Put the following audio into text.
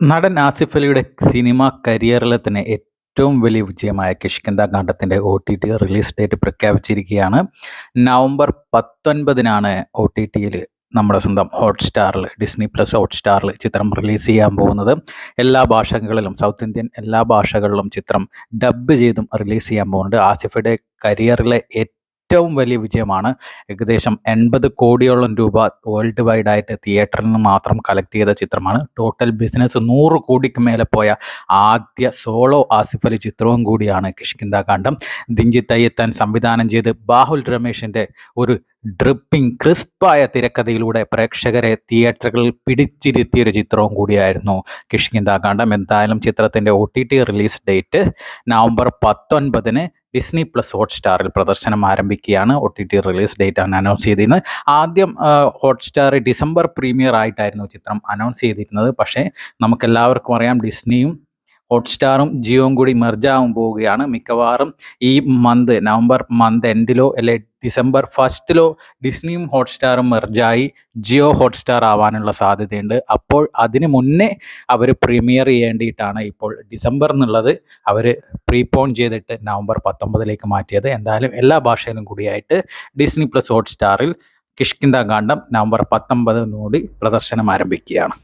നടൻ ആസിഫ് അലിയുടെ സിനിമ കരിയറിലെ തന്നെ ഏറ്റവും വലിയ വിജയമായ Kishkindha കാണ്ഡത്തിന്റെ O T T release date പ്രഖ്യാപിച്ചിരിക്കുകയാണ്. നവംബർ പത്തൊൻപതിനാണ് ഒ ടി ടിയിൽ നമ്മുടെ സ്വന്തം ഹോട്ട്സ്റ്റാറിൽ ഡിസ്നി പ്ലസ് ഹോട്ട്സ്റ്റാറിൽ ചിത്രം റിലീസ് ചെയ്യാൻ പോകുന്നത്. എല്ലാ ഭാഷകളിലും സൗത്ത് ഇന്ത്യൻ എല്ലാ ഭാഷകളിലും ചിത്രം ഡബ് ചെയ്തും റിലീസ് ചെയ്യാൻ പോകുന്നുണ്ട്. ആസിഫയുടെ കരിയറിലെ ഏറ്റവും വലിയ വിജയമാണ് ഏകദേശം എൺപത് കോടിയോളം രൂപ വേൾഡ് വൈഡ് ആയിട്ട് തിയേറ്ററിൽ നിന്ന് മാത്രം കളക്ട് ചെയ്ത ചിത്രമാണ്. ടോട്ടൽ ബിസിനസ് നൂറ് കോടിക്ക് മേലെ പോയ ആദ്യ സോളോ ആസിഫ് അലി ചിത്രവും കൂടിയാണ് കിഷ്കിന്ദ കാണ്ടം ദിഞ്ചി അയ്യത്താൻ സംവിധാനം ചെയ്ത് ബാഹുൽ രമേഷിന്റെ ഒരു ഡ്രിപ്പിംഗ് ക്രിസ്പായ തിരക്കഥയിലൂടെ പ്രേക്ഷകരെ തിയേറ്ററുകളിൽ പിടിച്ചിരുത്തിയ ഒരു ചിത്രവും കൂടിയായിരുന്നു കിഷ്കിന്ദ കാണ്ടം എന്തായാലും ചിത്രത്തിന്റെ O T T release date November പത്തൊൻപതിന് ഡിസ്നി പ്ലസ് ഹോട്ട്സ്റ്റാറിൽ പ്രദർശനം ആരംഭിക്കുകയാണ്. O T T release date ആണ് അനൗൺസ് ചെയ്തിരുന്നത്. ആദ്യം ഹോട്ട്സ്റ്റാർ ഡിസംബർ പ്രീമിയർ ആയിട്ടായിരുന്നു ചിത്രം അനൗൺസ് ചെയ്തിരുന്നത്. പക്ഷേ നമുക്കെല്ലാവർക്കും അറിയാം ഡിസ്നിയും ഹോട്ട്സ്റ്റാറും ജിയോയും കൂടി മെർജാവാൻ പോവുകയാണ്. മിക്കവാറും ഈ മന്ത് നവംബർ മന്ത് എൻഡിലോ അല്ലെ ഡിസംബർ ഫസ്റ്റിലോ ഡിസ്നിയും ഹോട്ട്സ്റ്റാറും മെർജായി ജിയോ ഹോട്ട്സ്റ്റാർ ആവാനുള്ള സാധ്യതയുണ്ട്. അപ്പോൾ അതിന് മുന്നേ അവർ പ്രീമിയർ ചെയ്യേണ്ടിയിട്ടാണ് ഇപ്പോൾ ഡിസംബർ എന്നുള്ളത് അവർ പ്രീപോൺ ചെയ്തിട്ട് നവംബർ പത്തൊമ്പതിലേക്ക് മാറ്റിയത്. എന്തായാലും എല്ലാ ഭാഷയിലും കൂടിയായിട്ട് ഡിസ്നി പ്ലസ് ഹോട്ട്സ്റ്റാറിൽ കിഷ്കിന്ത കാണ്ഡം നവംബർ പത്തൊമ്പതിനോട് പ്രദർശനം ആരംഭിക്കുകയാണ്.